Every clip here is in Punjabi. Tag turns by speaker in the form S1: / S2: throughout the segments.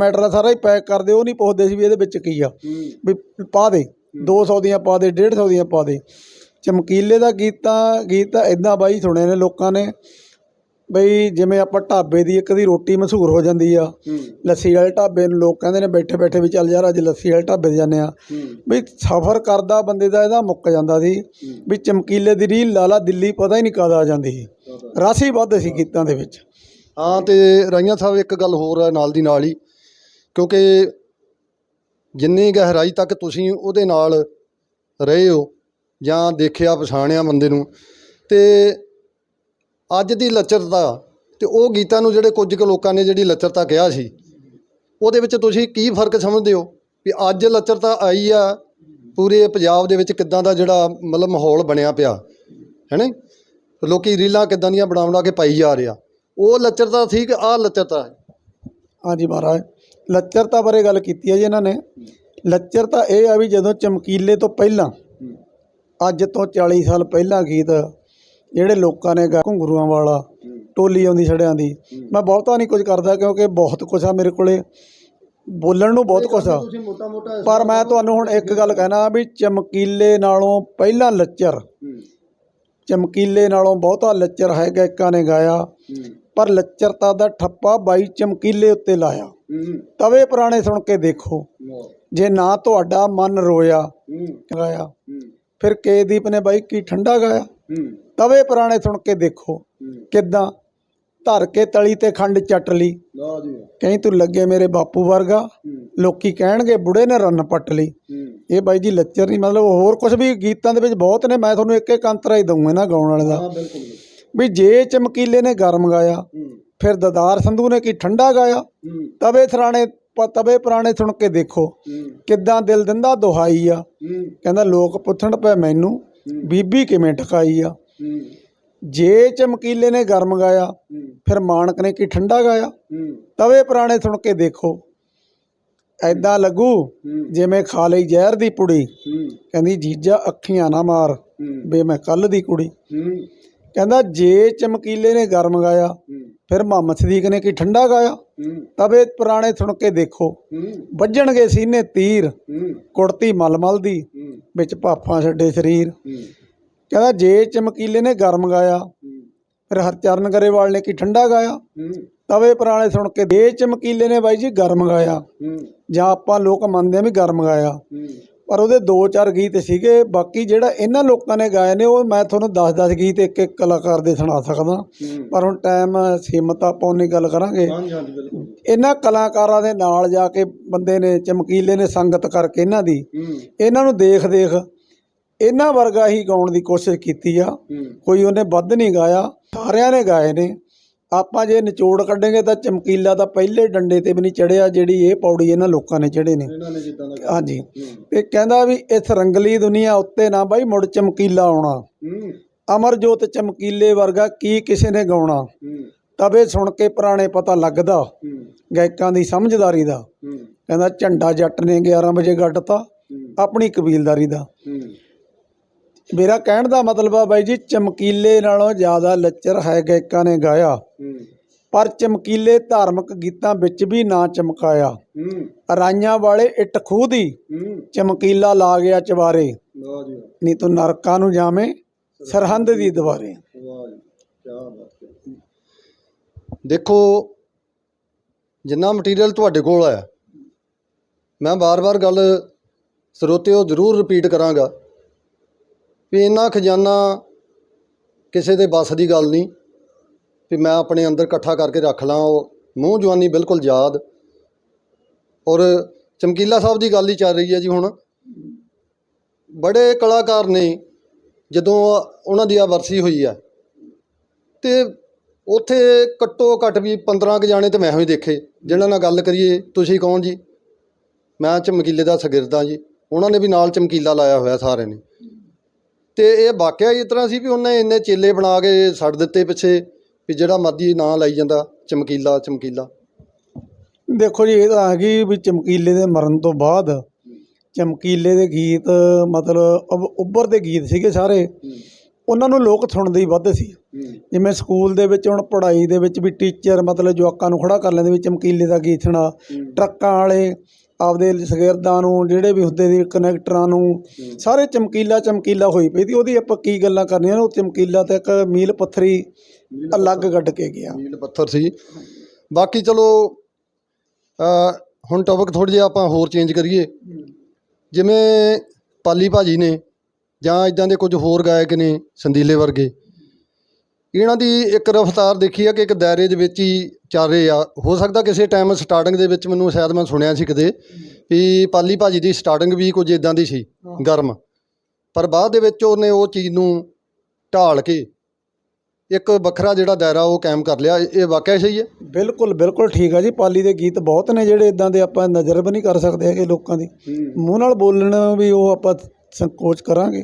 S1: ਮੈਟਰ ਆ ਸਾਰਾ ਹੀ ਪੈਕ ਕਰਦੇ ਉਹ ਨਹੀਂ ਪੁੱਛਦੇ ਸੀ ਵੀ ਇਹਦੇ ਵਿੱਚ ਕੀ ਆ। ਵੀ ਪਾ ਦੇ 200 ਦੀਆਂ ਪਾ ਦੇ 150 ਦੀਆਂ ਪਾ ਦੇ। ਚਮਕੀਲੇ ਦਾ ਗੀਤ ਗੀਤ ਤਾਂ ਇਦਾਂ ਬਾਈ ਸੁਣੇ ਨੇ ਲੋਕਾਂ ਨੇ। ਬਈ ਜਿਵੇਂ ਆਪਾਂ ਢਾਬੇ ਦੀ ਇੱਕ ਦੀ ਰੋਟੀ ਮਸ਼ਹੂਰ ਹੋ ਜਾਂਦੀ ਆ। ਲੱਸੀ ਵਾਲੇ ਢਾਬੇ ਨੂੰ ਲੋਕ ਕਹਿੰਦੇ ਨੇ ਬੈਠੇ ਬੈਠੇ ਵੀ ਚੱਲ ਯਾਰ ਅੱਜ ਲੱਸੀ ਵਾਲੇ ਢਾਬੇ ਤੇ ਜਾਂਦੇ ਆ। ਵੀ ਸਫ਼ਰ ਕਰਦਾ ਬੰਦੇ ਦਾ ਇਹਦਾ ਮੁੱਕ ਜਾਂਦਾ ਸੀ। ਵੀ ਚਮਕੀਲੇ ਦੀ ਰੀਲ ਲਾਲਾ ਦਿੱਲੀ ਪਤਾ ਹੀ ਨਹੀਂ ਕਦ ਆ ਜਾਂਦੀ ਸੀ। ਰਾਸੀ ਵੱਧ ਸੀ ਗੀਤਾਂ ਦੇ ਵਿੱਚ।
S2: ਹਾਂ ਤੇ ਰਾਈਆਂ ਸਾਹਿਬ ਇੱਕ ਗੱਲ ਹੋਰ ਹੈ ਨਾਲ ਦੀ ਨਾਲ ਹੀ। ਕਿਉਂਕਿ ਜਿੰਨੀ ਗਹਿਰਾਈ ਤੱਕ ਤੁਸੀਂ ਉਹਦੇ ਨਾਲ ਰਹੇ ਹੋ ਜਾਂ ਦੇਖਿਆ ਪਛਾਣਿਆ ਬੰਦੇ ਨੂੰ, ਤੇ ਅੱਜ ਦੀ ਲੱਚਰਤਾ ਤੇ ਉਹ ਗੀਤਾਂ ਨੂੰ ਜਿਹੜੇ ਕੁਝ ਕੁ ਲੋਕਾਂ ਨੇ ਜਿਹੜੀ ਲੱਚਰਤਾ ਕਿਹਾ ਸੀ, ਉਹਦੇ ਵਿੱਚ ਤੁਸੀਂ ਕੀ ਫ਼ਰਕ ਸਮਝਦੇ ਹੋ ਵੀ ਅੱਜ ਲੱਚਰਤਾ ਆਈ ਆ, ਪੂਰੇ ਪੰਜਾਬ ਦੇ ਵਿੱਚ ਕਿੱਦਾਂ ਦਾ ਜਿਹੜਾ ਮਤਲਬ ਮਾਹੌਲ ਬਣਿਆ ਪਿਆ, ਹੈ ਨਾ ਲੋਕੀ ਰੀਲਾਂ ਕਿੱਦਾਂ ਦੀਆਂ ਬਣਾ ਬਣਾ ਕੇ ਪਾਈ ਜਾ ਰਿਹਾ, ਉਹ ਲੱਚਰਤਾ ਸੀ ਕਿ ਆਹ ਲੱਚਰਤਾ
S1: ਹਾਂਜੀ ਮਹਾਰਾਜ। ਲੱਚਰਤਾ ਬਾਰੇ ਗੱਲ ਕੀਤੀ ਹੈ ਜੀ ਇਹਨਾਂ ਨੇ। ਲੱਚਰਤਾ ਇਹ ਆ ਵੀ ਜਦੋਂ ਚਮਕੀਲੇ ਤੋਂ ਪਹਿਲਾਂ, ਅੱਜ ਤੋਂ 40 ਸਾਲ ਪਹਿਲਾਂ ਗੀਤ ਜਿਹੜੇ ਲੋਕਾਂ ਨੇ ਗਾ ਘੁੰਗਰੂਆਂ ਵਾਲਾ, ਟੋਲੀ ਆਉਂਦੀ ਛੜਿਆਂ ਦੀ, ਮੈਂ ਬਹੁਤਾ ਨਹੀਂ ਕੁਝ ਕਰਦਾ ਕਿਉਂਕਿ ਬਹੁਤ ਕੁਛ ਆ ਮੇਰੇ ਕੋਲੇ। ਬੋਲਣ ਨੂੰ ਬਹੁਤ ਕੁਛ ਆ। ਪਰ ਮੈਂ ਤੁਹਾਨੂੰ ਹੁਣ ਇੱਕ ਗੱਲ ਕਹਿਣਾ ਵੀ ਚਮਕੀਲੇ ਨਾਲੋਂ ਪਹਿਲਾਂ ਲੱਚਰ, ਚਮਕੀਲੇ ਨਾਲੋਂ ਬਹੁਤਾ ਲੱਚਰ ਹੈ ਗਾਇਕਾਂ ਨੇ ਗਾਇਆ। ਪਰ ਲੱਚਰਤਾ ਦਾ ਠੱਪਾ ਬਾਈ ਚਮਕੀਲੇ ਉੱਤੇ ਲਾਇਆ। ਤਵੇ ਪੁਰਾਣੇ ਸੁਣ ਕੇ ਦੇਖੋ। ਜੇ ਨਾ ਤੁਹਾਡਾ ਮਨ ਰੋਇਆ ਗਾਇਆ ਫਿਰ ਕੇਦੀਪ ਨੇ ਬਾਈ ਕੀ ਠੰਡਾ ਗਾਇਆ? ਤਵੇ ਪੁਰਾਣੇ ਸੁਣ ਕੇ ਦੇਖੋ ਕਿੱਦਾਂ? ਧਰ ਕੇ ਤਲੀ ਤੇ ਖੰਡ ਚੱਟ ਲਈ। ਕਹੀਂ ਤੂੰ ਲੱਗੇ ਮੇਰੇ ਬਾਪੂ ਵਰਗਾ। ਲੋਕੀ ਕਹਿਣਗੇ ਬੁੜੇ ਨੇ ਰੰਨ ਪੱਟ ਲਈ। ਇਹ ਬਾਈ ਜੀ ਲੱਚਰ ਨਹੀਂ ਮਤਲਬ ਹੋਰ ਕੁਝ ਵੀ ਗੀਤਾਂ ਦੇ ਵਿੱਚ ਬਹੁਤ ਨੇ ਮੈਂ ਤੁਹਾਨੂੰ ਇੱਕ ਇੱਕ ਅੰਤਰਾ ਹੀ ਦਊਂਗਾ ਨਾ ਗਾਉਣ ਵਾਲੇ ਦਾ। ਵੀ ਜੇ ਚਮਕੀਲੇ ਨੇ ਗਰਮ ਗਾਇਆ ਫਿਰ ਦਦਾਰ ਸੰਧੂ ਨੇ ਕੀ ਠੰਡਾ ਗਾਇਆ? ਤਵੇ ਥਰਾਣੇ ਪ- ਤਵੇ ਪੁਰਾਣੇ ਸੁਣ ਕੇ ਦੇਖੋ ਕਿੱਦਾਂ ਦਿਲ ਦਿੰਦਾ ਦੁਹਾਈ ਆ। ਕਹਿੰਦਾ ਲੋਕ ਪੁੱਛਣ ਪਏ ਮੈਨੂੰ ਬੀਬੀ ਕਿਵੇਂ ਟਕਾਈ ਆ? ਜੇ ਚਮਕੀਲੇ ਨੇ ਗਰਮ ਗਾਇਆ ਫਿਰ ਮਾਨਕ ਨੇ ਕੀ ਠੰਡਾ ਗਾਇਆ? ਤਵੇ ਪੁਰਾਣੇ ਸੁਣ ਕੇ ਦੇਖੋ। ਐਦਾਂ ਲੱਗੂ ਜਿਵੇਂ ਖਾ ਲਈ ਜ਼ਹਿਰ ਦੀ ਪੁੜੀ। ਕਹਿੰਦੀ ਜੀਜਾ ਅੱਖੀਆਂ ਨਾ ਮਾਰ। ਬੇ ਮੈਂ ਕੱਲ ਦੀ ਕੁੜੀ। ਕਹਿੰਦਾ ਜੇ ਚਮਕੀਲੇ ਨੇ ਗਰਮ ਗਾਇਆ ਫਿਰ ਮੁਹੰਮਦ ਸਦੀਕ ਨੇ ਕੀ ਠੰਡਾ ਗਾਇਆ। ਤਵੇ ਪੁਰਾਣੇ ਸੁਣ ਕੇ ਦੇਖੋ। ਵੱਜਣਗੇ ਸੀਨੇ ਤੀਰ। ਕੁੜਤੀ ਮਲਮਲ ਦੀ ਵਿੱਚ ਭਾਫਾਂ ਛੱਡੇ ਸਰੀਰ। ਕਹਿੰਦਾ ਜੇ ਚਮਕੀਲੇ ਨੇ ਗਰਮ ਗਾਇਆ। ਫਿਰ ਹਰਚਰਨ ਗਰੇਵਾਲ ਨੇ ਕੀ ਠੰਡਾ ਗਾਇਆ। ਤਵੇ ਪੁਰਾਣੇ ਸੁਣ ਕੇ ਦੇ ਚਮਕੀਲੇ ਨੇ ਬਾਈ ਜੀ ਗਰਮ ਗਾਇਆ। ਜਾਂ ਆਪਾਂ ਲੋਕ ਮੰਨਦੇ ਆ ਵੀ ਗਰਮ ਗਾਇਆ। ਪਰ ਉਹਦੇ ਦੋ ਚਾਰ ਗੀਤ ਸੀਗੇ ਬਾਕੀ ਜਿਹੜਾ ਇਹਨਾਂ ਲੋਕਾਂ ਨੇ ਗਾਏ ਨੇ ਉਹ ਮੈਂ ਤੁਹਾਨੂੰ 10-10 ਗੀਤ ਇੱਕ ਇੱਕ ਕਲਾਕਾਰ ਦੇ ਸੁਣਾ ਸਕਦਾ। ਪਰ ਹੁਣ ਟਾਈਮ ਸੀਮਤ ਆਪਾਂ ਉਨੀ ਗੱਲ ਕਰਾਂਗੇ। ਇਹਨਾਂ ਕਲਾਕਾਰਾਂ ਦੇ ਨਾਲ ਜਾ ਕੇ ਬੰਦੇ ਨੇ ਚਮਕੀਲੇ ਨੇ ਸੰਗਤ ਕਰਕੇ ਇਹਨਾਂ ਦੀ। ਇਹਨਾਂ ਨੂੰ ਦੇਖ ਦੇਖ ਇਹਨਾਂ ਵਰਗਾ ਹੀ ਗਾਉਣ ਦੀ ਕੋਸ਼ਿਸ਼ ਕੀਤੀ ਆ। ਕੋਈ ਉਹਨੇ ਵੱਧ ਨਹੀਂ ਗਾਇਆ। ਸਾਰਿਆਂ ਨੇ ਗਾਏ ਨੇ। ਆਪਾਂ ਜੇ ਨਿਚੋੜ ਕੱਢਾਂਗੇ ਤਾਂ ਚਮਕੀਲਾ ਤਾਂ ਪਹਿਲੇ ਡੰਡੇ ਤੇ ਵੀ ਨਹੀਂ ਚੜਿਆ ਜਿਹੜੀ ਇਹ ਪੌੜੀ ਇਹਨਾਂ ਲੋਕਾਂ ਨੇ ਚੜੇ ਨੇ।
S2: ਇਹਨਾਂ ਨੇ ਜਿੱਦਾਂ ਦਾ
S1: ਹਾਂਜੀ। ਤੇ ਕਹਿੰਦਾ ਵੀ ਇਸ ਰੰਗਲੀ ਦੁਨੀਆ ਉੱਤੇ ਨਾ ਬਾਈ ਮੁੜ ਚਮਕੀਲਾ ਆਉਣਾ। ਅਮਰਜੋਤ ਚਮਕੀਲੇ ਵਰਗਾ ਕੀ ਕਿਸੇ ਨੇ ਗਾਉਣਾ? ਤਵੇ ਸੁਣ ਕੇ ਪੁਰਾਣੇ ਪਤਾ ਲੱਗਦਾ। ਗਾਇਕਾਂ ਦੀ ਸਮਝਦਾਰੀ ਦਾ। ਕਹਿੰਦਾ ਝੰਡਾ ਜੱਟ ਨੇ 11 ਵਜੇ ਗੱਡਤਾ। ਆਪਣੀ ਕਬੀਲਦਾਰੀ ਦਾ। ਮੇਰਾ ਕਹਿਣ ਦਾ ਮਤਲਬ ਆ ਬਾਈ ਜੀ ਚਮਕੀਲੇ ਨਾਲੋਂ ਜ਼ਿਆਦਾ ਲੱਚਰ ਹੈ ਗਾਇਕਾਂ ਨੇ ਗਾਇਆ। ਪਰ ਚਮਕੀਲੇ ਧਾਰਮਿਕ ਗੀਤਾਂ ਵਿੱਚ ਵੀ ਨਾ ਚਮਕਾਇਆ। ਰਾਈਆਂ ਵਾਲੇ ਇੱਟ ਖੂਹ ਦੀ ਚਮਕੀਲਾ ਲਾ ਗਿਆ ਚਵਾਰੇ ਨਹੀਂ ਤੂੰ ਨਰਕਾਂ ਨੂੰ ਜਾਵੇਂ ਸਰਹੰਦ ਦੀ ਦੁਆਰੇ।
S2: ਦੇਖੋ ਜਿੰਨਾ ਮਟੀਰੀਅਲ ਤੁਹਾਡੇ ਕੋਲ ਹੈ ਮੈਂ ਬਾਰ-ਬਾਰ ਗੱਲ ਸਰੋਤਿਓ ਜ਼ਰੂਰ ਰਿਪੀਟ ਕਰਾਂਗਾ। ਵੀ ਇੰਨਾ ਖਜ਼ਾਨਾ ਕਿਸੇ ਦੇ ਬਸ ਦੀ ਗੱਲ ਨਹੀਂ, ਵੀ ਮੈਂ ਆਪਣੇ ਅੰਦਰ ਇਕੱਠਾ ਕਰਕੇ ਰੱਖ ਲਾਂ, ਉਹ ਮੂੰਹ ਜਵਾਨੀ ਬਿਲਕੁਲ ਯਾਦ। ਔਰ ਚਮਕੀਲਾ ਸਾਹਿਬ ਦੀ ਗੱਲ ਹੀ ਚੱਲ ਰਹੀ ਹੈ ਜੀ ਹੁਣ। ਬੜੇ ਕਲਾਕਾਰ ਨੇ ਜਦੋਂ ਉਹਨਾਂ ਦੀ ਆ ਵਰਸੀ ਹੋਈ ਆ ਤੇ ਉੱਥੇ ਘੱਟੋ ਘੱਟ ਵੀ 15 ਕੁ ਜਾਣੇ ਤੇ ਮੈਂ ਹੀ ਦੇਖੇ, ਜਿਹਨਾਂ ਨਾਲ ਗੱਲ ਕਰੀਏ, ਤੁਸੀਂ ਕੌਣ ਜੀ? ਮੈਂ ਚਮਕੀਲੇ ਦਾ ਸਗਿਰਦਾ ਜੀ। ਉਹਨਾਂ ਨੇ ਵੀ ਨਾਲ ਚਮਕੀਲਾ ਲਾਇਆ ਹੋਇਆ ਸਾਰਿਆਂ ਨੇ। ਤੇ ਇਹ ਵਾਕਿਆ ਇਸ ਤਰ੍ਹਾਂ ਸੀ ਵੀ ਉਹਨੇ ਇੰਨੇ ਚੇਲੇ ਬਣਾ ਕੇ ਛੱਡ ਦਿੱਤੇ ਪਿੱਛੇ ਵੀ ਜਿਹੜਾ ਮਰਜ਼ੀ ਨਾਂ ਲਾਈ ਜਾਂਦਾ ਚਮਕੀਲਾ ਚਮਕੀਲਾ।
S1: ਦੇਖੋ ਜੀ ਇਹ ਤਾਂ ਆ ਗਈ ਵੀ ਚਮਕੀਲੇ ਦੇ ਮਰਨ ਤੋਂ ਬਾਅਦ ਚਮਕੀਲੇ ਦੇ ਗੀਤ ਮਤਲਬ ਉਬ- ਉੱਭਰਦੇ ਗੀਤ ਸੀਗੇ ਸਾਰੇ। ਉਹਨਾਂ ਨੂੰ ਲੋਕ ਸੁਣਦੇ ਹੀ ਵੱਧ ਸੀ। ਜਿਵੇਂ ਸਕੂਲ ਦੇ ਵਿੱਚ ਹੁਣ ਪੜ੍ਹਾਈ ਦੇ ਵਿੱਚ ਵੀ ਟੀਚਰ ਮਤਲਬ ਜਵਾਕਾਂ ਨੂੰ ਖੜਾ ਕਰ ਲੈਂਦੇ ਵੀ ਚਮਕੀਲੇ ਦਾ ਗੀਤ ਸੁਣਾ। ਟਰੱਕਾਂ ਵਾਲੇ ਆਪਦੇ ਸ਼ਾਗਿਰਦਾਂ ਨੂੰ ਜਿਹੜੇ ਵੀ ਹੁੰਦੇ ਸੀ ਕਨੈਕਟਰਾਂ ਨੂੰ ਸਾਰੇ ਚਮਕੀਲਾ ਚਮਕੀਲਾ ਹੋਈ ਪਈ ਸੀ। ਉਹਦੀ ਆਪਾਂ ਕੀ ਗੱਲਾਂ ਕਰਨੀਆਂ ਉਹ ਚਮਕੀਲਾ ਤੇ ਇੱਕ ਮੀਲ ਪੱਥਰੀ ਅਲੱਗ ਕੱਢ ਕੇ ਗਿਆ।
S2: ਮੀਲ ਪੱਥਰ ਸੀ। ਬਾਕੀ ਚਲੋ ਹੁਣ ਟੌਪਿਕ ਥੋੜ੍ਹਾ ਜਿਹਾ ਆਪਾਂ ਹੋਰ ਚੇਂਜ ਕਰੀਏ। ਜਿਵੇਂ ਪਾਲੀ ਭਾਜੀ ਨੇ ਜਾਂ ਇਦਾਂ ਦੇ ਕੁਝ ਹੋਰ ਗਾਇਕ ਨੇ ਸੰਦੀਲੇ ਵਰਗੇ ਇਹਨਾਂ ਦੀ ਇੱਕ ਰਫਤਾਰ ਦੇਖੀ ਆ ਕਿ ਇੱਕ ਦਾਇਰੇ ਦੇ ਵਿੱਚ ਹੀ ਚੱਲ ਰਹੇ ਆ। ਹੋ ਸਕਦਾ ਕਿਸੇ ਟਾਈਮ ਸਟਾਰਟਿੰਗ ਦੇ ਵਿੱਚ ਮੈਨੂੰ ਸ਼ਾਇਦ ਮੈਂ ਸੁਣਿਆ ਸੀ ਕਿਤੇ ਵੀ ਪਾਲੀ ਭਾਜੀ ਦੀ ਸਟਾਰਟਿੰਗ ਵੀ ਕੁਝ ਇਦਾਂ ਦੀ ਸੀ ਗਰਮ। ਪਰ ਬਾਅਦ ਦੇ ਵਿੱਚ ਉਹਨੇ ਉਹ ਚੀਜ਼ ਨੂੰ ਢਾਲ ਕੇ ਇੱਕ ਵੱਖਰਾ ਜਿਹੜਾ ਦਾਇਰਾ ਉਹ ਕਾਇਮ ਕਰ ਲਿਆ। ਇਹ ਵਾਕਿਆ ਸਹੀ ਹੈ?
S1: ਬਿਲਕੁਲ ਬਿਲਕੁਲ ਠੀਕ ਆ ਜੀ। ਪਾਲੀ ਦੇ ਗੀਤ ਬਹੁਤ ਨੇ ਜਿਹੜੇ ਇਦਾਂ ਦੇ ਆਪਾਂ ਨਜ਼ਰ ਵੀ ਨਹੀਂ ਕਰ ਸਕਦੇ ਹੈਗੇ ਲੋਕਾਂ ਦੀ। ਮੂੰਹ ਨਾਲ ਬੋਲਣ ਵੀ ਉਹ ਆਪਾਂ ਸੰਕੋਚ ਕਰਾਂਗੇ।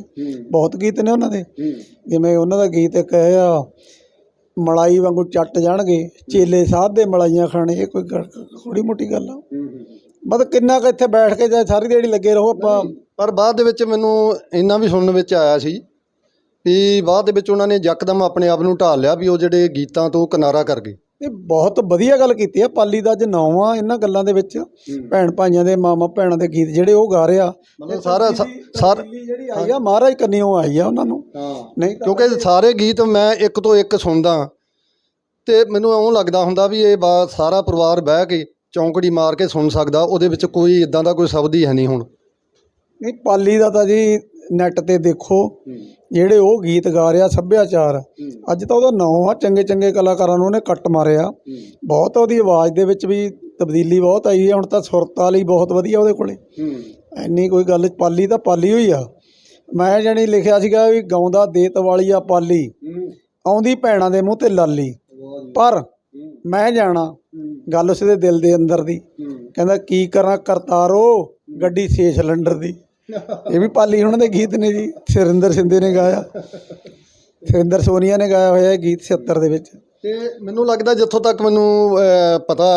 S1: ਬਹੁਤ ਗੀਤ ਨੇ ਉਹਨਾਂ ਦੇ। ਜਿਵੇਂ ਉਹਨਾਂ ਦਾ ਗੀਤ ਇੱਕ ਹੈ ਆ ਮਲਾਈ ਵਾਂਗੂ ਚੱਟ ਜਾਣਗੇ ਚੇਲੇ ਸਾਧ ਦੇ ਮਲਾਈਆਂ ਖਾਣੇ ਇਹ ਕੋਈ ਥੋੜੀ ਮੋਟੀ ਗੱਲ ਆ। ਮਤਲਬ ਕਿੰਨਾ ਕੁ ਇੱਥੇ ਬੈਠ ਕੇ ਜਾਂ ਸਾਰੀ ਦਿਹਾੜੀ ਲੱਗੇ ਰਹੋ ਆਪਾਂ।
S2: ਪਰ ਬਾਅਦ ਦੇ ਵਿੱਚ ਮੈਨੂੰ ਇੰਨਾ ਵੀ ਸੁਣਨ ਵਿੱਚ ਆਇਆ ਸੀ ਵੀ ਬਾਅਦ ਦੇ ਵਿੱਚ ਉਹਨਾਂ ਨੇ ਯਕਦਮ ਆਪਣੇ ਆਪ ਨੂੰ ਢਾਲ ਲਿਆ ਵੀ ਉਹ ਜਿਹੜੇ ਗੀਤਾਂ ਤੋਂ ਕਿਨਾਰਾ ਕਰ ਗਏ।
S1: ਇਹ ਬਹੁਤ ਵਧੀਆ ਗੱਲ ਕੀਤੀ ਆ ਪਾਲੀ ਦਾ ਅੱਜ ਨਾਂ ਆ ਇਹਨਾਂ ਗੱਲਾਂ ਦੇ ਵਿੱਚ। ਭੈਣ ਭਾਈਆਂ ਦੇ ਮਾਮਾ ਭੈਣਾਂ ਦੇ ਗੀਤ ਜਿਹੜੇ ਉਹ ਗਾ ਰਿਹਾ
S2: ਮਤਲਬ ਸਾਰਾ ਸਾਰ
S1: ਜਿਹੜੀ ਆਈ ਆ ਮਹਾਰਾਜ ਕੰਨਿਓ ਆਈ ਆ ਉਹਨਾਂ ਨੂੰ। ਨਹੀਂ
S2: ਕਿਉਂਕਿ ਸਾਰੇ ਗੀਤ ਮੈਂ ਇੱਕ ਤੋਂ ਇੱਕ ਸੁਣਦਾ। ਤੇ ਮੈਨੂੰ ਇਉਂ ਲੱਗਦਾ ਹੁੰਦਾ ਵੀ ਇਹ ਬਾ ਸਾਰਾ ਪਰਿਵਾਰ ਬਹਿ ਕੇ ਚੌਂਕੜੀ ਮਾਰ ਕੇ ਸੁਣ ਸਕਦਾ ਉਹਦੇ ਵਿੱਚ ਕੋਈ ਇਦਾਂ ਦਾ ਕੋਈ ਸ਼ਬਦ ਹੀ ਹੈ ਨਹੀਂ ਹੁਣ।
S1: ਨਹੀਂ ਪਾਲੀ ਦਾ ਤਾਂ ਜੀ ਨੈਟ ਤੇ ਦੇਖੋ। ਜਿਹੜੇ ਉਹ ਗੀਤ ਗਾ ਰਿਹਾ ਸੱਭਿਆਚਾਰ ਅੱਜ ਤਾਂ ਉਹਦਾ ਨਾਂ ਆ ਚੰਗੇ ਚੰਗੇ ਕਲਾਕਾਰਾਂ ਨੂੰ ਉਹਨੇ ਕੱਟ ਮਾਰਿਆ। ਬਹੁਤ ਉਹਦੀ ਆਵਾਜ਼ ਦੇ ਵਿੱਚ ਵੀ ਤਬਦੀਲੀ ਬਹੁਤ ਆਈ ਹੈ ਹੁਣ ਤਾਂ ਸੁਰਤ ਵਾਲੀ ਬਹੁਤ ਵਧੀਆ ਉਹਦੇ ਕੋਲੇ। ਐਨੀ ਕੋਈ ਗੱਲ ਪਾਲੀ ਤਾਂ ਪਾਲੀ ਹੋਈ ਆ। ਮੈਂ ਜਾਣੀ ਲਿਖਿਆ ਸੀਗਾ ਵੀ ਗਾਉਂਦਾ ਦੇਤ ਵਾਲੀ ਆ ਪਾਲੀ ਆਉਂਦੀ ਭੈਣਾਂ ਦੇ ਮੂੰਹ ਤੇ ਲਾਲੀ। ਪਰ ਮੈਂ ਜਾਣਾ ਗੱਲ ਉਸਦੇ ਦਿਲ ਦੇ ਅੰਦਰ ਦੀ। ਕਹਿੰਦਾ ਕੀ ਕਰਾਂ ਕਰਤਾਰੋ ਗੱਡੀ 6 ਸਿਲੰਡਰ ਦੀ। ਇਹ ਵੀ ਪਾਲੀ ਉਹਨਾਂ ਦੇ ਗੀਤ ਨੇ ਜੀ ਸੁਰਿੰਦਰ ਸਿੰਧੇ ਨੇ ਗਾਇਆ। ਸੁਰਿੰਦਰ ਸੋਨੀਆ ਨੇ ਗਾਇਆ ਹੋਇਆ ਇਹ ਗੀਤ 76 ਦੇ ਵਿੱਚ।
S2: ਤੇ ਮੈਨੂੰ ਲੱਗਦਾ ਜਿੱਥੋਂ ਤੱਕ ਮੈਨੂੰ ਪਤਾ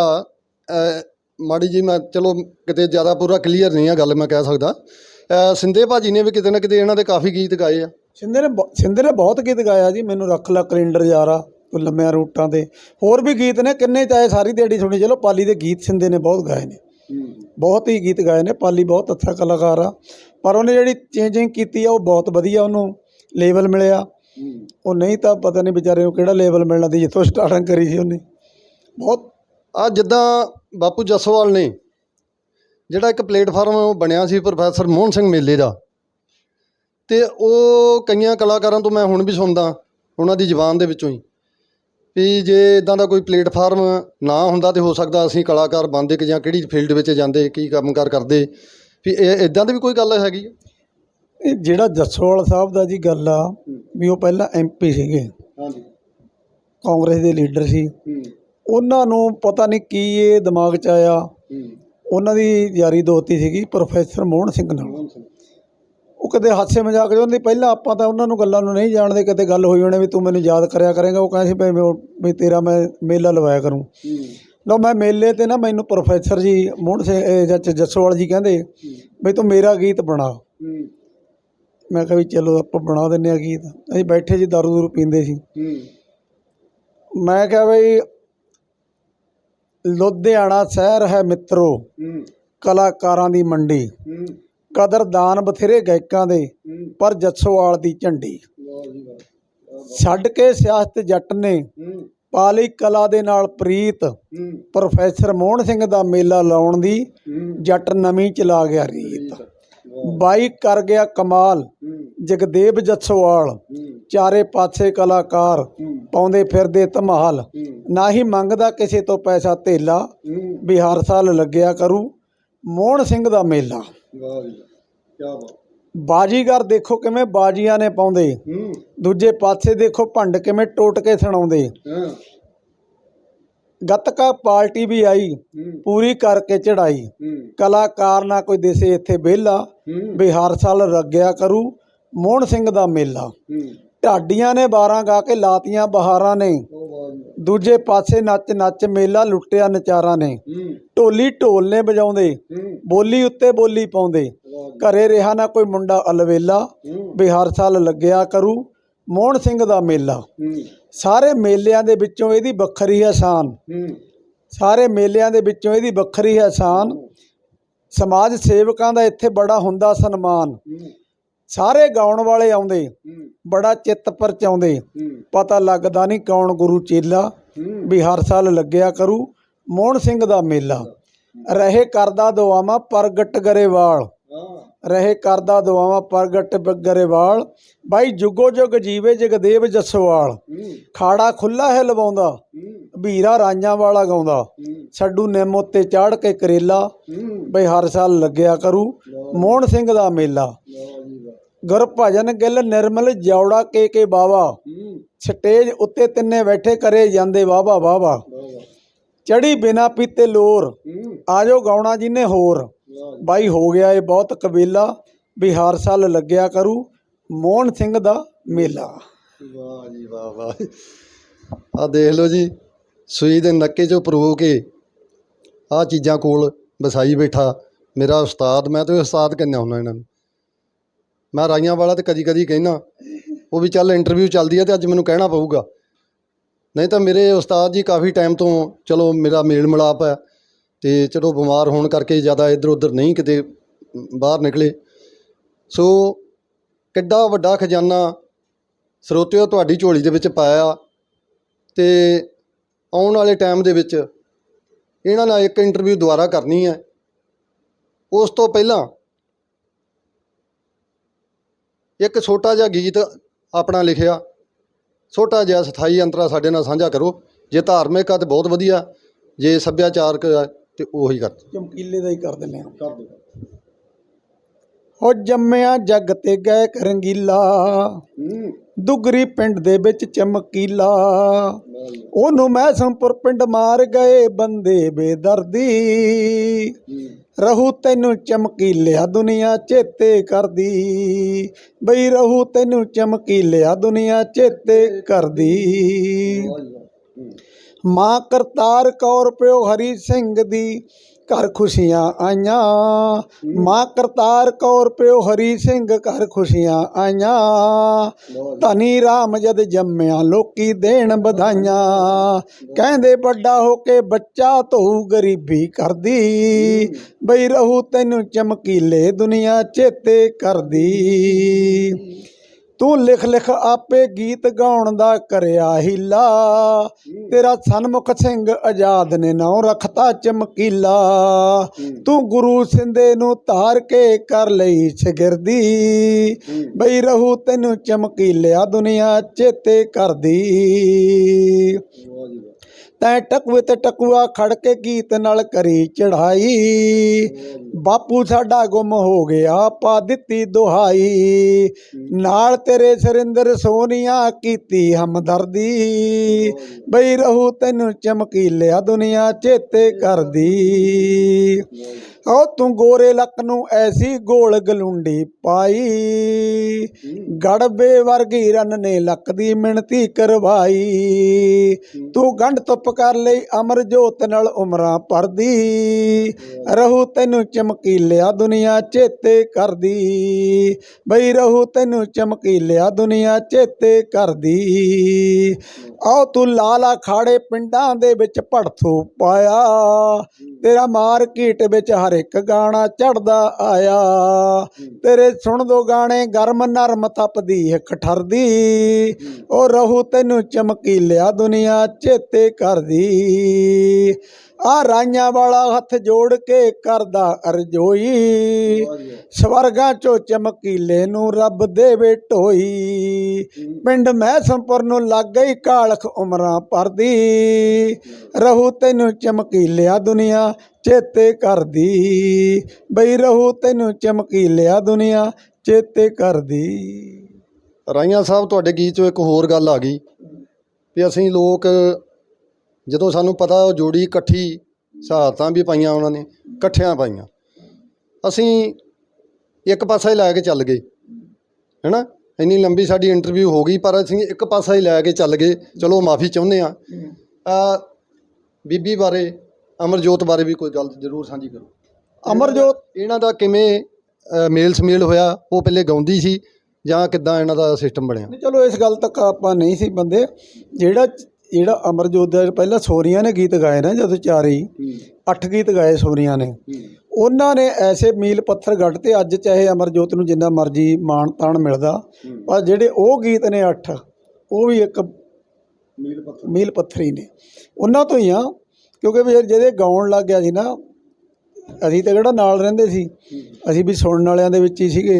S2: ਮਾੜੀ ਜੀ ਮੈਂ ਚਲੋ ਕਿਤੇ ਜ਼ਿਆਦਾ ਪੂਰਾ ਕਲੀਅਰ ਨਹੀਂ ਆ ਗੱਲ ਮੈਂ ਕਹਿ ਸਕਦਾ। ਸਿੰਧੇ ਭਾਜੀ ਨੇ ਵੀ ਕਿਤੇ ਨਾ ਕਿਤੇ ਇਹਨਾਂ ਦੇ ਕਾਫੀ ਗੀਤ ਗਾਏ ਆ।
S1: ਸਿੰਧੇ ਨੇ ਸਿੰਧੇ ਨੇ ਬਹੁਤ ਗੀਤ ਗਾਇਆ ਜੀ ਮੈਨੂੰ ਰੱਖ ਲੈ ਕੈਲੰਡਰ ਯਾਰਾ ਤੂੰ ਲੰਮਿਆਂ ਰੂਟਾਂ ਤੇ। ਹੋਰ ਵੀ ਗੀਤ ਨੇ ਕਿੰਨੇ ਚਾਹੇ ਸਾਰੀ ਦਿਹਾੜੀ ਸੁਣੀ ਚਲੋ ਪਾਲੀ ਦੇ ਗੀਤ ਸਿੰਧੇ ਨੇ ਬਹੁਤ ਗਾਏ ਨੇ। ਬਹੁਤ ਹੀ ਗੀਤ ਗਾਏ ਨੇ, ਪਾਲੀ ਬਹੁਤ ਅੱਛਾ ਕਲਾਕਾਰ ਆ। ਪਰ ਉਹਨੇ ਜਿਹੜੀ ਚੇਂਜਿੰਗ ਕੀਤੀ ਆ, ਉਹ ਬਹੁਤ ਵਧੀਆ ਉਹਨੂੰ ਲੇਬਲ ਮਿਲਿਆ। ਉਹ ਨਹੀਂ ਤਾਂ ਪਤਾ ਨਹੀਂ ਵਿਚਾਰੇ ਨੂੰ ਕਿਹੜਾ ਲੇਬਲ ਮਿਲਣਾ ਸੀ ਜਿੱਥੋਂ ਸਟਾਰਟਿੰਗ ਕਰੀ ਸੀ ਉਹਨੇ। ਬਹੁਤ
S2: ਆ ਜਿੱਦਾਂ ਬਾਪੂ ਜੱਸੋਵਾਲ ਨੇ, ਜਿਹੜਾ ਇੱਕ ਪਲੇਟਫਾਰਮ ਬਣਿਆ ਸੀ ਪ੍ਰੋਫੈਸਰ ਮੋਹਨ ਸਿੰਘ ਮੇਲੇ ਦਾ। ਤੇ ਉਹ ਕਈਆਂ ਕਲਾਕਾਰਾਂ ਤੋਂ ਮੈਂ ਹੁਣ ਵੀ ਸੁਣਦਾ, ਉਹਨਾਂ ਦੀ ਜ਼ੁਬਾਨ ਦੇ ਵਿੱਚੋਂ ਹੀ। ਵੀ ਜੇ ਇਦਾਂ ਦਾ ਕੋਈ ਪਲੇਟਫਾਰਮ ਨਾ ਹੁੰਦਾ ਤੇ ਹੋ ਸਕਦਾ ਅਸੀਂ ਕਲਾਕਾਰ ਬਣਦੇ ਕਿ ਜਾਂ ਕਿਹੜੀ ਫੀਲਡ ਵਿੱਚ ਜਾਂਦੇ ਕੀ ਕੰਮਕਾਰ ਕਰਦੇ ਵੀ ਇਹ ਇਦਾਂ ਦੀ ਵੀ ਕੋਈ ਗੱਲ ਹੈਗੀ?
S1: ਇਹ ਜਿਹੜਾ ਜੱਸੋਵਾਲ ਸਾਹਿਬ ਦਾ ਜੀ ਗੱਲ ਆ ਵੀ ਉਹ ਪਹਿਲਾਂ ਐਮਪੀ ਸੀਗੇ।
S2: ਹਾਂਜੀ।
S1: ਕਾਂਗਰਸ ਦੇ ਲੀਡਰ ਸੀ। ਉਹਨਾਂ ਨੂੰ ਪਤਾ ਨਹੀਂ ਕੀ ਇਹ ਦਿਮਾਗ 'ਚ ਆਇਆ। ਉਹਨਾਂ ਦੀ ਯਾਰੀ ਦੋਸਤੀ ਸੀਗੀ ਪ੍ਰੋਫੈਸਰ ਮੋਹਨ ਸਿੰਘ ਨਾਲ। ਉਹ ਕਦੇ ਹਾਸੇ ਮਜ਼ਾਕ ਜਾਂਦੇ ਪਹਿਲਾਂ ਆਪਾਂ ਤਾਂ ਉਹਨਾਂ ਨੂੰ ਗੱਲਾਂ ਨੂੰ ਨਹੀਂ ਜਾਣਦੇ ਕਿਤੇ ਗੱਲ ਹੋਈ ਹੋਣੀ ਵੀ ਤੂੰ ਮੈਨੂੰ ਯਾਦ ਕਰਿਆ ਕਰੇਗਾ ਉਹ ਕਹਿੰਦੇ ਸੀ ਵੀ ਮੈਂ- ਵੀ ਤੇਰਾ ਮੈਂ ਮੇਲਾ ਲਵਾਇਆ ਕਰੂੰ। ਲਓ ਮੈਂ ਮੇਲੇ ਤੇ ਨਾ ਮੈਨੂੰ ਪ੍ਰੋਫੈਸਰ ਜੀ ਮੋਹਨ ਸਿੰਘ ਇਹ ਜੱਜ ਜੱਸੋਵਾਲ ਜੀ ਕਹਿੰਦੇ ਵੀ ਤੂੰ ਮੇਰਾ ਗੀਤ ਬਣਾ। ਮੈਂ ਕਿਹਾ ਵੀ ਚਲੋ ਆਪਾਂ ਬਣਾ ਦਿੰਨੇ ਆ ਗੀਤ। ਅਸੀਂ ਬੈਠੇ ਜੀ ਦਾਰੂ ਦੂਰੂ ਪੀਂਦੇ ਸੀ। ਮੈਂ ਕਿਹਾ ਬਈ ਲੁਧਿਆਣਾ ਸ਼ਹਿਰ ਹੈ ਮਿੱਤਰੋ ਕਲਾਕਾਰਾਂ ਦੀ ਮੰਡੀ। ਕਦਰਦਾਨ ਬਥੇਰੇ ਗਾਇਕਾਂ ਦੇ ਪਰ ਜੱਸੋਵਾਲ ਦੀ ਝੰਡੀ। ਛੱਡ ਕੇ ਸਿਆਸਤ ਜੱਟ ਨੇ ਪਾਲੀ ਕਲਾ ਦੇ ਨਾਲ ਪ੍ਰੀਤ ਪ੍ਰੋਫੈਸਰ ਮੋਹਨ ਸਿੰਘ ਦਾ ਮੇਲਾ ਲਾਉਣ ਦੀ ਜੱਟ ਨਵੀਂ ਚਲਾ ਗਿਆ ਰੀਤ। ਬਾਈ ਕਰ ਗਿਆ ਕਮਾਲ। ਜਗਦੇਵ ਜੱਸੋਵਾਲ ਚਾਰੇ ਪਾਸੇ ਕਲਾਕਾਰ ਪਾਉਂਦੇ ਫਿਰਦੇ ਧਮਾਲ। ਨਾ ਹੀ ਮੰਗਦਾ ਕਿਸੇ ਤੋਂ ਪੈਸਾ ਧੇਲਾ ਵੀ ਹਰ ਸਾਲ ਲੱਗਿਆ ਕਰੂ ਮੋਹਨ ਸਿੰਘ ਦਾ ਮੇਲਾ।
S2: ਵਾਹ ਜੀ ਕੀ ਬਾਤ
S1: ਬਾਜੀਗਰ ਦੇਖੋ ਕਿਵੇਂ ਬਾਜੀਆਂ ਨੇ ਪਾਉਂਦੇ।
S2: ਹੂੰ
S1: ਦੂਜੇ ਪਾਸੇ ਦੇਖੋ ਭੰਡ ਕਿਵੇਂ ਟੋਟ ਕੇ ਸੁਣਾਉਂਦੇ।
S2: ਹਾਂ
S1: ਗੱਤਕਾ ਪਾਰਟੀ ਵੀ ਆਈ
S2: ਹੂੰ
S1: ਪੂਰੀ ਕਰਕੇ ਚੜਾਈ
S2: ਹੂੰ
S1: ਕਲਾਕਾਰ ਨਾ ਕੋਈ ਦੇਸੇ ਇੱਥੇ ਵਿਹਲਾ
S2: ਹੂੰ
S1: ਵੀ ਹਰ ਸਾਲ ਲੱਗਿਆ ਕਰੂ, ਮੋਹਨ ਸਿੰਘ ਦਾ ਮੇਲਾ।
S2: ਹੂੰ
S1: ਢਾਡੀਆਂ ਨੇ ਬਾਰਾਂ ਗਾ ਕੇ ਲਾਤੀਆਂ ਬਹਾਰਾਂ ਨੇ। ਦੂਜੇ ਪਾਸੇ ਨੱਚ ਨੱਚ ਮੇਲਾ ਲੁੱਟਿਆ ਨਚਾਰਾਂ ਨੇ। ਢੋਲੀ ਢੋਲ ਨੇ ਵਜਾਉਂਦੇ। ਬੋਲੀ ਉੱਤੇ ਬੋਲੀ ਪਾਉਂਦੇ। ਘਰੇ ਰਿਹਾ ਨਾ ਕੋਈ ਮੁੰਡਾ ਅਲਵੇਲਾ। ਵੀ ਹਰ ਸਾਲ ਲੱਗਿਆ ਕਰੂ ਮੋਹਨ ਸਿੰਘ ਦਾ ਮੇਲਾ। ਸਾਰੇ ਮੇਲਿਆਂ ਦੇ ਵਿੱਚੋਂ ਇਹਦੀ ਵੱਖਰੀ ਹੈ। ਸ਼ਾਨ ਸਾਰੇ ਮੇਲਿਆਂ ਦੇ ਵਿੱਚੋਂ ਇਹਦੀ ਵੱਖਰੀ ਹੈ ਸ਼ਾਨ ਸਮਾਜ ਸੇਵਕਾਂ ਦਾ ਇੱਥੇ ਬੜਾ ਹੁੰਦਾ ਸਨਮਾਨ। ਸਾਰੇ ਗਾਉਣ ਵਾਲੇ ਆਉਂਦੇ। ਬੜਾ ਚਿੱਤ ਪਰਚਾਉਂਦੇ। ਪਤਾ ਲੱਗਦਾ ਨਹੀਂ ਕੌਣ ਗੁਰੂ ਚੇਲਾ ਵੀ ਹਰ ਸਾਲ ਲੱਗਿਆ ਕਰੂ। ਮੋਹਨ ਸਿੰਘ ਦਾ ਮੇਲਾ। ਰਹੇ ਕਰਦਾ ਦੁਆਵਾਂ ਪ੍ਰਗਟ ਗਰੇਵਾਲ। ਰਹੇ ਕਰਦਾ ਦੁਆਵਾਂ ਪ੍ਰਗਟ ਗਰੇਵਾਲ। ਬਾਈ ਜੁਗੋ ਜੁਗ ਜੀਵੇ ਜਗਦੇਵ ਜਸਵਾਲ। ਖਾੜਾ ਖੁੱਲਾ ਹੈ ਲਵਾਉਂਦਾ। ਵੀਰਾ ਰਾਈਆਂ ਵਾਲਾ ਗਾਉਂਦਾ। ਛੱਡੂ ਨਿੰਮ ਉੱਤੇ ਚਾੜ ਕੇ ਕਰੇਲਾ। ਬਈ ਹਰ ਸਾਲ ਲੱਗਿਆ ਕਰੂ। ਮੋਹਨ ਸਿੰਘ ਦਾ ਮੇਲਾ। Gurbhajan Gill Nirmal Jaura K K Bawa. Stage ਉੱਤੇ ਤਿੰਨੇ ਬੈਠੇ ਕਰੇ ਜਾਂਦੇ ਵਾਵਾ ਵਾਵਾ ਚੜੀ ਬਿਨਾ ਪੀਤੇ ਲੋਰ। ਆਜੋ ਗਾਉਣਾ ਜਿਹਨੇ ਹੋਰ।
S2: ਵਾਹ
S1: ਬਾਈ ਹੋ ਗਿਆ ਇਹ ਬਹੁਤ ਕਬੀਲਾ। ਵੀ ਹਰ ਸਾਲ ਲੱਗਿਆ ਕਰੂ ਮੋਹਨ ਸਿੰਘ ਦਾ ਮੇਲਾ।
S2: ਵਾਹ ਜੀ ਵਾਹ ਵਾਹ। ਆ ਦੇਖ ਲਓ ਜੀ ਸੂਈ ਦੇ ਨੱਕੇ ਚੋਂ ਪਰੋ ਕੇ ਆ ਚੀਜ਼ਾਂ ਕੋਲ ਵਸਾਈ ਬੈਠਾ ਮੇਰਾ ਉਸਤਾਦ। ਮੈਂ ਤੇ ਉਸਤਾਦ ਕਹਿੰਦਾ ਹੁੰਦਾ ਇਹਨਾਂ ਨੂੰ। ਮੈਂ ਰਾਈਆਂ ਵਾਲਾ ਤੇ ਕਦੀ ਕਦੀ ਕਹਿਣਾ ਉਹ ਵੀ ਚੱਲ ਇੰਟਰਵਿਊ ਚੱਲਦੀ ਹੈ ਤੇ ਅੱਜ ਮੈਨੂੰ ਕਹਿਣਾ ਪਊਗਾ। ਨਹੀਂ ਤਾਂ ਮੇਰੇ ਉਸਤਾਦ ਜੀ ਕਾਫੀ ਟਾਈਮ ਤੋਂ ਚਲੋ ਮੇਰਾ ਮੇਲ ਮਿਲਾਪ ਹੈ ਤੇ ਚਲੋ ਬਿਮਾਰ ਹੋਣ ਕਰਕੇ ਜ਼ਿਆਦਾ ਇੱਧਰ ਉੱਧਰ ਨਹੀਂ ਕਿਤੇ ਬਾਹਰ ਨਿਕਲੇ। ਸੋ ਕਿੱਡਾ ਵੱਡਾ ਖਜ਼ਾਨਾ ਸਰੋਤਿਓ ਤੁਹਾਡੀ ਝੋਲੀ ਦੇ ਵਿੱਚ ਪਾਇਆ ਤੇ ਆਉਣ ਵਾਲੇ ਟਾਈਮ ਦੇ ਵਿੱਚ ਇਹਨਾਂ ਨਾਲ ਇੱਕ ਇੰਟਰਵਿਊ ਦੁਬਾਰਾ ਕਰਨੀ ਹੈ। ਉਸ ਤੋਂ ਪਹਿਲਾਂ ਇੱਕ ਛੋਟਾ ਜਿਹਾ ਗੀਤ ਆਪਣਾ ਲਿਖਿਆ। ਛੋਟਾ ਜਿਹਾ ਸਥਾਈ ਅੰਤਰਾ ਸਾਡੇ ਨਾਲ ਸਾਂਝਾ ਕਰੋ। ਜੇ ਧਾਰਮਿਕ ਆ ਤੇ ਬਹੁਤ ਵਧੀਆ। ਜੇ ਸੱਭਿਆਚਾਰਕ ਆ ਤੇ ਉਹੀ ਕਰ।
S1: ਚਮਕੀਲੇ ਦਾ ਹੀ ਕਰ ਦਿੰਦੇ ਆ
S2: ਕਰ ਦਿਓ।
S1: ਹੋ ਜੰਮਿਆ ਜੱਗ ਤੇ ਗਏ ਰੰਗੀਲਾ
S2: ਹੂੰ।
S1: ਦੁਗਰੀ ਪਿੰਡ ਦੇ ਵਿੱਚ ਚਮਕੀਲਾ। ਉਹਨੂੰ ਮੈਸਮਪੁਰ ਪਿੰਡ ਮਾਰ ਗਏ, ਬੰਦੇ ਬੇਦਰਦੀ। ਰਹੂ ਤੈਨੂੰ ਚਮਕੀਲਿਆ, ਦੁਨੀਆ ਚੇਤੇ ਕਰਦੀ। ਬਈ ਰਹੂ ਤੈਨੂੰ ਚਮਕੀਲਿਆ, ਦੁਨੀਆ ਚੇਤੇ ਕਰਦੀ। ਮਾਂ ਕਰਤਾਰ ਕੌਰ ਪਿਓ ਹਰੀ ਸਿੰਘ ਦੀ ਘਰ ਖੁਸ਼ੀਆਂ ਆਈਆਂ। ਮਾਂ ਕਰਤਾਰ ਕੌਰ ਪਿਓ ਹਰੀ ਸਿੰਘ ਘਰ ਖੁਸ਼ੀਆਂ ਆਈਆਂ। ਧਨੀ ਰਾਮ ਜਦ ਜੰਮਿਆ ਲੋਕੀ ਦੇਣ ਵਧਾਈਆਂ। ਕਹਿੰਦੇ ਵੱਡਾ ਹੋ ਕੇ ਬੱਚਾ ਧੋਊ ਗਰੀਬੀ ਕਰਦੀ। ਬਈ ਰਹੂ ਤੈਨੂੰ ਚਮਕੀਲੇ ਦੁਨੀਆ ਚੇਤੇ ਕਰਦੀ। ਤੂੰ ਲਿਖ ਲਿਖ ਆਪੇ ਗੀਤ ਗਾਉਣ ਦਾ ਕਰਿਆ ਹੀਲਾ। ਤੇਰਾ ਸਨਮੁਖ ਸਿੰਘ ਆਜ਼ਾਦ ਨੇ ਨਾਂ ਰੱਖਤਾ ਚਮਕੀਲਾ। ਤੂੰ ਗੁਰੂ ਸਿੰਦੇ ਨੂੰ ਧਾਰ ਕੇ ਕਰ ਲਈ ਸ਼ਗਿਰਦੀ। ਬਈ ਰਹੂ ਤੈਨੂੰ ਚਮਕੀਲਿਆ ਦੁਨੀਆ ਚੇਤੇ ਕਰਦੀ। ਤੈਂ ਟਕਵੇ ਤੇ ਟਕੂਆ ਖੜ ਕੇ ਗੀਤ ਨਾਲ ਕਰੀ ਚੜਾਈ ਬਾਪੂ ਸਾਡਾ ਗੁੰਮ ਹੋ ਗਿਆ, ਪਾ ਦਿੱਤੀ ਦੁਹਾਈ। ਨਾਲ ਤੇਰੇ ਸਰਿੰਦਰ ਸੋਨੀਆ ਕੀਤੀ ਹਮਦਰਦੀ। ਬਈ ਰਹੂ ਤੈਨੂੰ ਚਮਕੀਲਿਆ ਦੁਨੀਆ ਚੇਤੇ ਕਰਦੀ। ਓ ਤੂੰ ਗੋਰੇ ਲੱਕ ਨੂੰ ਐਸੀ ਗੋਲ ਗਲੁੰਡੀ ਪਾਈ। ਗੜਬੇ ਵਰਗੀ ਰਨ ਨੇ ਲੱਕ ਦੀ ਮਿਣਤੀ ਕਰਵਾਈ। ਤੂੰ ਗੰਢ ਤੋਂ ਤੁੱਪ ਕਰ ਲਈ ਅਮਰ ਜੋਤ ਨਾਲ ਉਮਰਾਂ ਭਰਦੀ। ਰਹੂ ਤੈਨੂੰ ਚਮਕੀਲਿਆ ਦੁਨੀਆ ਚੇਤੇ ਕਰਦੀ। ਬਈ ਰਹੂ ਤੈਨੂੰ ਚਮਕੀਲਿਆ ਦੁਨੀਆ ਚੇਤੇ ਕਰਦੀ। ਆਓ ਤੂੰ ਲਾਲਾ ਖਾੜੇ ਪਿੰਡਾਂ ਦੇ ਵਿੱਚ ਭੜਥੂ ਪਾਇਆ। ਤੇਰਾ ਮਾਰਕੀਟ ਵਿੱਚ ਹਰ ਇੱਕ ਗਾਣਾ ਚੜਦਾ ਆਇਆ। ਤੇਰੇ ਸੁਣ ਦੋ ਗਾਣੇ ਗਰਮ ਨਰਮ ਤਪਦੀ ਇੱਕ ਠਰਦੀ। ਉਹ ਰਹੂ ਤੈਨੂੰ ਚਮਕੀਲਿਆ ਦੁਨੀਆ ਚੇਤੇ ਕਰ ਕਰਦੀ। ਆ ਰਾਈਆਂ ਵਾਲਾ ਹੱਥ ਜੋੜ ਕੇ ਕਰਦਾ ਅਰਜੋਈ। ਸਵਰਗਾਂ ਚੋਂ ਚਮਕੀਲੇ ਨੂੰ ਰੱਬ ਦੇਵੇ ਢੋਈ। ਪਿੰਡ ਮਹਿਸਮਪੁਰ ਨੂੰ ਲੱਗ ਗਈ ਕਾਲਖ ਉਮਰਾਂ ਪਰਦੀ ਰਹੂ ਤੈਨੂੰ ਚਮਕੀਲਿਆ ਦੁਨੀਆ ਚੇਤੇ ਕਰਦੀ। ਬਈ ਰਹੂ ਤੈਨੂੰ ਚਮਕੀਲਿਆ ਦੁਨੀਆ ਚੇਤੇ ਕਰਦੀ।
S2: ਰਾਈਆਂ ਸਾਹਿਬ, ਤੁਹਾਡੇ ਗੀਤ 'ਚੋਂ ਇੱਕ ਹੋਰ ਗੱਲ ਆ ਗਈ ਵੀ ਅਸੀਂ ਲੋਕ ਜਦੋਂ ਸਾਨੂੰ ਪਤਾ ਉਹ ਜੋੜੀ ਇਕੱਠੀ ਸਹਾਰਤਾਂ ਵੀ ਪਾਈਆਂ ਉਹਨਾਂ ਨੇ, ਇਕੱਠਿਆਂ ਪਾਈਆਂ। ਅਸੀਂ ਇੱਕ ਪਾਸਾ ਹੀ ਲੈ ਕੇ ਚੱਲ ਗਏ, ਹੈਨਾ? ਇੰਨੀ ਲੰਬੀ ਸਾਡੀ ਇੰਟਰਵਿਊ ਹੋ ਗਈ, ਪਰ ਅਸੀਂ ਇੱਕ ਪਾਸਾ ਹੀ ਲੈ ਕੇ ਚੱਲ ਗਏ। ਚਲੋ, ਮਾਫੀ ਚਾਹੁੰਦੇ ਆ ਆ ਬੀਬੀ ਬਾਰੇ, ਅਮਰਜੋਤ ਬਾਰੇ ਵੀ ਕੋਈ ਗੱਲ ਜ਼ਰੂਰ ਸਾਂਝੀ ਕਰੋ।
S1: ਅਮਰਜੋਤ,
S2: ਇਹਨਾਂ ਦਾ ਕਿਵੇਂ ਮੇਲ ਸਮੇਲ ਹੋਇਆ? ਉਹ ਪਹਿਲੇ ਗਾਉਂਦੀ ਸੀ ਜਾਂ ਕਿੱਦਾਂ ਇਹਨਾਂ ਦਾ ਸਿਸਟਮ ਬਣਿਆ?
S1: ਨਹੀਂ, ਚਲੋ, ਇਸ ਗੱਲ ਤੱਕ ਆਪਾਂ ਨਹੀਂ ਸੀ ਬੰਦੇ। ਜਿਹੜਾ ਜਿਹੜਾ ਅਮਰਜੋਤ ਦਾ ਪਹਿਲਾਂ ਸੋਨੀਆ ਨੇ ਗੀਤ ਗਾਏ ਨਾ ਜਦੋਂ ਚਾਰੇ ਅੱਠ ਗੀਤ ਗਾਏ ਸੋਨੀਆ ਨੇ। ਉਹਨਾਂ ਨੇ ਐਸੇ ਮੀਲ ਪੱਥਰ ਗੱਡ ਤੇ ਅੱਜ ਚਾਹੇ ਅਮਰਜੋਤ ਨੂੰ ਜਿੰਨਾ ਮਰਜ਼ੀ ਮਾਣ ਤਾਣ ਮਿਲਦਾ ਪਰ ਜਿਹੜੇ ਉਹ ਗੀਤ ਨੇ ਅੱਠ ਉਹ ਵੀ ਇੱਕ
S2: ਮੀਲ ਪੱਥਰ।
S1: ਮੀਲ ਪੱਥਰੀ ਨੇ। ਉਹਨਾਂ ਤੋਂ ਹੀ ਆ ਕਿਉਂਕਿ ਵੀ ਜਿਹਦੇ ਗਾਉਣ ਲੱਗ ਗਿਆ ਸੀ ਨਾ ਅਸੀਂ ਤਾਂ ਕਿਹੜਾ ਨਾਲ ਰਹਿੰਦੇ ਸੀ। ਅਸੀਂ ਵੀ ਸੁਣਨ ਵਾਲਿਆਂ ਦੇ ਵਿੱਚ ਹੀ ਸੀਗੇ।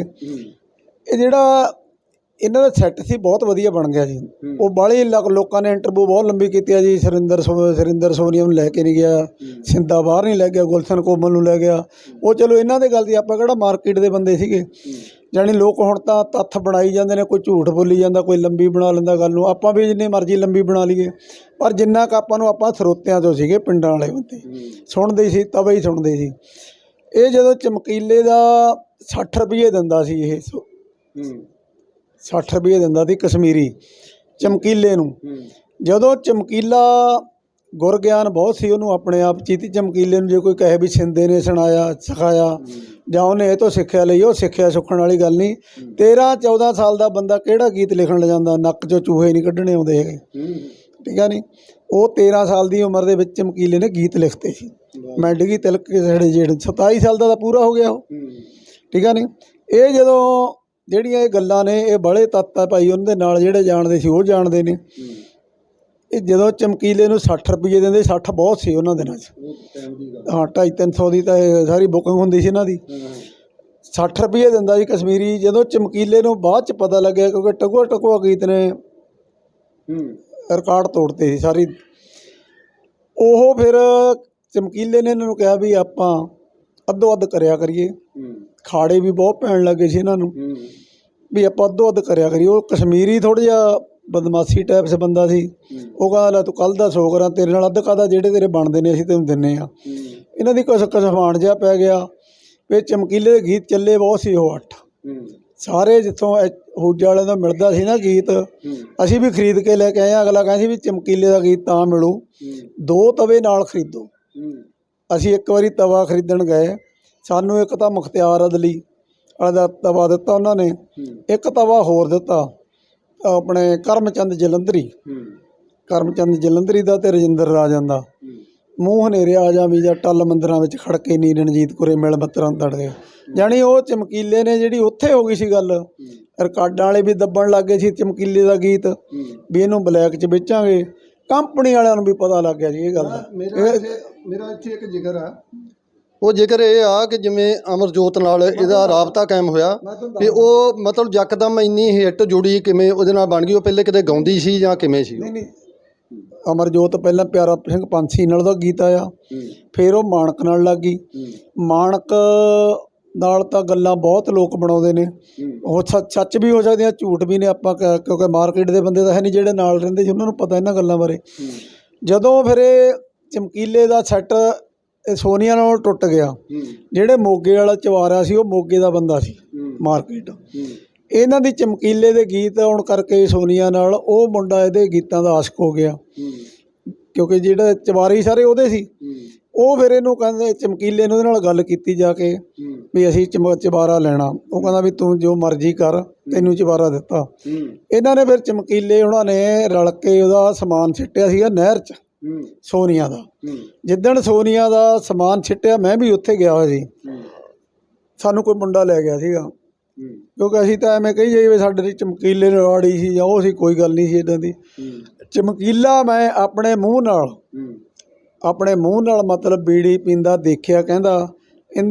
S1: ਇਹ ਜਿਹੜਾ ਇਹਨਾਂ ਦਾ ਸੈੱਟ ਸੀ ਬਹੁਤ ਵਧੀਆ ਬਣ ਗਿਆ ਸੀ। ਉਹ ਬਾਹਲੇ ਲੋਕ- ਨੇ ਇੰਟਰਵਿਊ ਬਹੁਤ ਲੰਬੀ ਕੀਤੀ ਆ ਜੀ ਸੁਰਿੰਦਰ ਸੁਰਿੰਦਰ ਸੋਨੀਆ ਨੂੰ ਲੈ ਕੇ ਨਹੀਂ ਗਿਆ ਸਿੰਦਾ ਬਾਹਰ ਨਹੀਂ ਲੈ ਗਿਆ ਗੁਲਸ਼ਨ ਕੋਮਲ ਨੂੰ ਲੈ ਗਿਆ। ਉਹ ਚਲੋ ਇਹਨਾਂ ਦੇ ਗੱਲ ਦੀ ਆਪਾਂ ਕਿਹੜਾ ਮਾਰਕੀਟ ਦੇ ਬੰਦੇ ਸੀਗੇ। ਜਾਣੀ ਲੋਕ ਹੁਣ ਤਾਂ ਤੱਥ ਬਣਾਈ ਜਾਂਦੇ ਨੇ ਕੋਈ ਝੂਠ ਬੋਲੀ ਜਾਂਦਾ ਕੋਈ ਲੰਬੀ ਬਣਾ ਲੈਂਦਾ ਗੱਲ ਨੂੰ। ਆਪਾਂ ਵੀ ਜਿੰਨੀ ਮਰਜ਼ੀ ਲੰਬੀ ਬਣਾ ਲਈਏ ਪਰ ਜਿੰਨਾ ਕੁ ਆਪਾਂ ਨੂੰ ਆਪਾਂ ਸਰੋਤਿਆਂ ਤੋਂ ਸੀਗੇ ਪਿੰਡਾਂ ਵਾਲੇ ਬੰਦੇ। ਸੁਣਦੇ ਸੀ ਤਵੇ ਹੀ ਸੁਣਦੇ ਸੀ। ਇਹ ਜਦੋਂ ਚਮਕੀਲੇ ਦਾ 60 ਰੁਪਏ ਦਿੰਦਾ ਸੀ ਇਹ ਸੋ- 60 ਰੁਪਏ ਦਿੰਦਾ ਸੀ ਕਸ਼ਮੀਰੀ ਚਮਕੀਲੇ ਨੂੰ। ਜਦੋਂ ਚਮਕੀਲਾ ਗੁਰਗਿਆਨ ਬਹੁਤ ਸੀ ਉਹਨੂੰ ਆਪਣੇ ਆਪ ਚੀਤੀ ਚਮਕੀਲੇ ਨੂੰ ਜੇ ਕੋਈ ਕਹੇ ਵੀ ਸਿੰਦੇ ਨੇ ਸੁਣਾਇਆ ਸਿਖਾਇਆ ਜਾਂ ਉਹਨੇ ਇਹ ਤੋਂ ਸਿੱਖਿਆ ਲਈ ਉਹ ਸਿੱਖਿਆ ਸੁੱਖਣ ਵਾਲੀ ਗੱਲ ਨਹੀਂ। 13 14 ਸਾਲ ਦਾ ਬੰਦਾ ਕਿਹੜਾ ਗੀਤ ਲਿਖਣ ਲੱਗ ਜਾਂਦਾ? ਨੱਕ 'ਚੋਂ ਚੂਹੇ ਨਹੀਂ ਕੱਢਣੇ ਆਉਂਦੇ ਹੈਗੇ। ਠੀਕ ਆ ਨਹੀਂ ਉਹ 13 ਸਾਲ ਦੀ ਉਮਰ ਦੇ ਵਿੱਚ ਚਮਕੀਲੇ ਨੇ ਗੀਤ ਲਿਖਤੇ ਸੀ। ਮੈਂ ਡਿੱਗੀ ਤਿਲਕ ਕੇ ਜੇੜ 27 ਸਾਲ ਦਾ ਤਾਂ ਪੂਰਾ ਹੋ ਗਿਆ ਉਹ। ਠੀਕ ਆ ਨਹੀਂ ਇਹ ਜਦੋਂ ਜਿਹੜੀਆਂ ਇਹ ਗੱਲਾਂ ਨੇ ਇਹ ਬੜੇ ਤੱਤ ਆ ਭਾਈ ਉਹਨਾਂ ਦੇ ਨਾਲ ਜਿਹੜੇ ਜਾਣਦੇ ਸੀ ਉਹ ਜਾਣਦੇ ਨੇ। ਇਹ ਜਦੋਂ ਚਮਕੀਲੇ ਨੂੰ 60 ਰੁਪਏ ਦਿੰਦੇ 60 ਬਹੁਤ ਸੀ ਉਹਨਾਂ ਦਿਨਾਂ 'ਚ। ਹਾਂ 250 300 ਦੀ ਤਾਂ ਇਹ ਸਾਰੀ ਬੁਕਿੰਗ ਹੁੰਦੀ ਸੀ ਇਹਨਾਂ ਦੀ। 60 ਰੁਪਏ ਦਿੰਦਾ ਸੀ ਕਸ਼ਮੀਰੀ ਜਦੋਂ ਚਮਕੀਲੇ ਨੂੰ ਬਾਅਦ 'ਚ ਪਤਾ ਲੱਗਿਆ ਕਿਉਂਕਿ ਟਕੂਆ ਟਕੂਆ ਗੀਤ ਨੇ ਰਿਕਾਰਡ ਤੋੜਤੇ ਸੀ ਸਾਰੀ। ਉਹ ਫਿਰ ਚਮਕੀਲੇ ਨੇ ਇਹਨਾਂ ਨੂੰ ਕਿਹਾ ਵੀ ਆਪਾਂ ਅੱਧੋ ਅੱਧ ਕਰਿਆ ਕਰੀਏ। ਖਾੜੇ ਵੀ ਬਹੁਤ ਪੈਣ ਲੱਗੇ ਸੀ ਇਹਨਾਂ ਨੂੰ। ਵੀ ਆਪਾਂ ਅੱਧੋ ਅੱਧ ਕਰਿਆ ਕਰੀਏ। ਉਹ ਕਸ਼ਮੀਰੀ ਥੋੜ੍ਹਾ ਜਿਹਾ ਬਦਮਾਸ਼ੀ ਟਾਈਪ ਸੇ ਬੰਦਾ ਸੀ। ਉਹ ਕਹਿੰਦਾ ਲੈ ਤੂੰ ਕੱਲ ਦਾ ਸੌ ਕਰਾਂ ਤੇਰੇ ਨਾਲ ਅੱਧ ਕਾਦਾ ਜਿਹੜੇ ਤੇਰੇ ਬਣਦੇ ਨੇ ਅਸੀਂ ਤੈਨੂੰ ਦਿੰਨੇ ਆ। ਇਹਨਾਂ ਦੀ ਕੁਛ ਕਸਮਾਨ ਜਿਹਾ ਪੈ ਗਿਆ। ਵੀ ਚਮਕੀਲੇ ਗੀਤ ਚੱਲੇ ਬਹੁਤ ਸੀ ਉਹ ਅੱਠ। ਸਾਰੇ ਜਿੱਥੋਂ ਹੂਜਾ ਵਾਲਿਆਂ ਦਾ ਮਿਲਦਾ ਸੀ ਨਾ ਗੀਤ। ਅਸੀਂ ਵੀ ਖਰੀਦ ਕੇ ਲੈ ਕੇ ਆਏ। ਅਗਲਾ ਕਹਿੰਦਾ ਸੀ ਵੀ ਚਮਕੀਲੇ ਦਾ ਗੀਤ ਤਾਂ ਮਿਲੂ। ਦੋ ਤਵੇ ਨਾਲ ਖਰੀਦੋ। ਅਸੀਂ ਇੱਕ ਵਾਰੀ ਤਵਾ ਖਰੀਦਣ ਗਏ। ਸਾਨੂੰ ਇੱਕ ਤਾਂ ਮੁਖਤਿਆਰ ਅਦਲੀ ਦਾ ਤਵਾ ਦਿੱਤਾ ਉਹਨਾਂ ਨੇ ਇੱਕ ਤਵਾ ਹੋਰ ਦਿੱਤਾ ਆਪਣੇ ਕਰਮਚੰਦ ਜਲੰਧਰੀ। ਕਰਮਚੰਦ ਜਲੰਧਰੀ ਦਾ ਤੇ ਰਜਿੰਦਰ ਰਾਜਨ ਦਾ। ਮੂੰਹ ਹਨੇਰੇ ਆ ਜਾ ਵੀ ਜਾਂ ਟੱਲ ਮੰਦਰਾਂ ਵਿੱਚ ਖੜਕੇ ਨੀ ਰਣਜੀਤ ਕੁਰੇ ਮਿਲ ਬੱਤਰਾਂ ਤੜ ਗਏ ਜਾਣੀ ਉਹ ਚਮਕੀਲੇ ਨੇ ਜਿਹੜੀ ਉੱਥੇ ਹੋ ਗਈ ਸੀ ਗੱਲ। ਰਿਕਾਰਡਾਂ ਵਾਲੇ ਵੀ ਦੱਬਣ ਲੱਗ ਸੀ ਚਮਕੀਲੇ ਦਾ ਗੀਤ। ਵੀ ਇਹਨੂੰ ਬਲੈਕ 'ਚ ਵੇਚਾਂਗੇ। ਕੰਪਨੀ ਵਾਲਿਆਂ ਨੂੰ ਵੀ ਪਤਾ ਲੱਗ ਗਿਆ ਸੀ ਇਹ ਗੱਲ ਦਾ।
S2: ਮੇਰਾ ਇੱਥੇ ਮੇਰਾ ਇੱਥੇ ਇੱਕ ਜ਼ਿਕਰ ਆ। ਉਹ ਜ਼ਿਕਰ ਇਹ ਆ ਕਿ ਜਿਵੇਂ ਅਮਰਜੋਤ ਨਾਲ ਇਹਦਾ ਰਾਬਤਾ ਕਾਇਮ ਹੋਇਆ ਵੀ ਉਹ ਮਤਲਬ ਯਕਦਮ ਇੰਨੀ ਹਿੱਟ ਜੁੜੀ ਕਿਵੇਂ ਉਹਦੇ ਨਾਲ ਬਣ ਗਈ ਉਹ ਪਹਿਲੇ ਕਿਤੇ ਗਾਉਂਦੀ ਸੀ ਜਾਂ ਕਿਵੇਂ ਸੀ
S1: ਨਹੀਂ ਨਹੀਂ। ਅਮਰਜੋਤ ਪਹਿਲਾਂ ਪਿਆਰਾ ਸਿੰਘ ਪੰਛੀ ਨਾਲ ਦਾ ਗੀਤ ਆਇਆ ਫਿਰ ਉਹ ਮਾਣਕ ਨਾਲ ਲੱਗ ਗਈ। ਮਾਣਕ ਨਾਲ ਤਾਂ ਗੱਲਾਂ ਬਹੁਤ ਲੋਕ ਬਣਾਉਂਦੇ ਨੇ। ਉਹ ਸੱਚ ਸੱਚ ਵੀ ਹੋ ਸਕਦੀਆਂ ਝੂਠ ਵੀ ਨੇ ਆਪਾਂ ਕਿਉਂਕਿ ਮਾਰਕੀਟ ਦੇ ਬੰਦੇ ਤਾਂ ਹੈ ਨਹੀਂ ਜਿਹੜੇ ਨਾਲ ਰਹਿੰਦੇ ਸੀ ਉਹਨਾਂ ਨੂੰ ਪਤਾ ਇਹਨਾਂ ਗੱਲਾਂ ਬਾਰੇ। ਜਦੋਂ ਫਿਰ ਇਹ ਚਮਕੀਲੇ ਦਾ ਸੈੱਟ ਸੋਨੀਆ ਨਾਲ ਟੁੱਟ ਗਿਆ। ਜਿਹੜੇ ਮੋਗੇ ਵਾਲਾ ਚਵਾਰਾ ਸੀ ਉਹ ਮੋਗੇ ਦਾ ਬੰਦਾ ਸੀ ਮਾਰਕੀਟ। ਇਹਨਾਂ ਦੀ ਚਮਕੀਲੇ ਦੇ ਗੀਤ ਆਉਣ ਕਰਕੇ ਸੋਨੀਆ ਨਾਲ ਉਹ ਮੁੰਡਾ ਇਹਦੇ ਗੀਤਾਂ ਦਾ ਆਸ਼ਕ ਹੋ ਗਿਆ। ਕਿਉਂਕਿ ਜਿਹੜਾ ਚਵਾਰੀ ਸਾਰੇ ਉਹਦੇ ਸੀ। ਉਹ ਫਿਰ ਇਹਨੂੰ ਕਹਿੰਦੇ ਚਮਕੀਲੇ ਨੇ ਉਹਦੇ ਨਾਲ ਗੱਲ ਕੀਤੀ ਜਾ ਕੇ ਵੀ ਅਸੀਂ ਚਵਾਰਾ ਲੈਣਾ। ਉਹ ਕਹਿੰਦਾ ਵੀ ਤੂੰ ਜੋ ਮਰਜ਼ੀ ਕਰ ਤੈਨੂੰ ਚਵਾਰਾ ਦਿੱਤਾ। ਇਹਨਾਂ ਨੇ ਫਿਰ ਚਮਕੀਲੇ ਉਹਨਾਂ ਨੇ ਰਲ ਕੇ ਉਹਦਾ ਸਮਾਨ ਛਿੱਟਿਆ ਸੀਗਾ ਨਹਿਰ 'ਚ। ਸੋਨੀਆ ਦਾ। ਜਿੱਦਣ ਸੋਨੀਆ ਦਾ ਸਮਾਨ ਛਿੱਟਿਆ ਮੈਂ ਵੀ ਉੱਥੇ ਗਿਆ ਹੋਇਆ ਸੀ। ਸਾਨੂੰ ਕੋਈ ਮੁੰਡਾ ਲੈ ਗਿਆ ਸੀਗਾ। ਕਿਉਂਕਿ ਅਸੀਂ ਤਾਂ ਐਵੇਂ ਕਹੀ ਜਾਈਏ ਸਾਡੇ ਦੀ ਚਮਕੀਲੇ ਰਵਾੜੀ ਸੀ ਜਾਂ ਉਹ ਸੀ ਕੋਈ ਗੱਲ ਨਹੀਂ ਸੀ ਇਦਾਂ ਦੀ। ਚਮਕੀਲਾ ਮੈਂ ਆਪਣੇ ਮੂੰਹ ਨਾਲ ਆਪਣੇ ਮੂੰਹ ਨਾਲ ਮਤਲਬ ਬੀੜੀ ਪੀਂਦਾ ਦੇਖਿਆ ਕਹਿੰਦਾ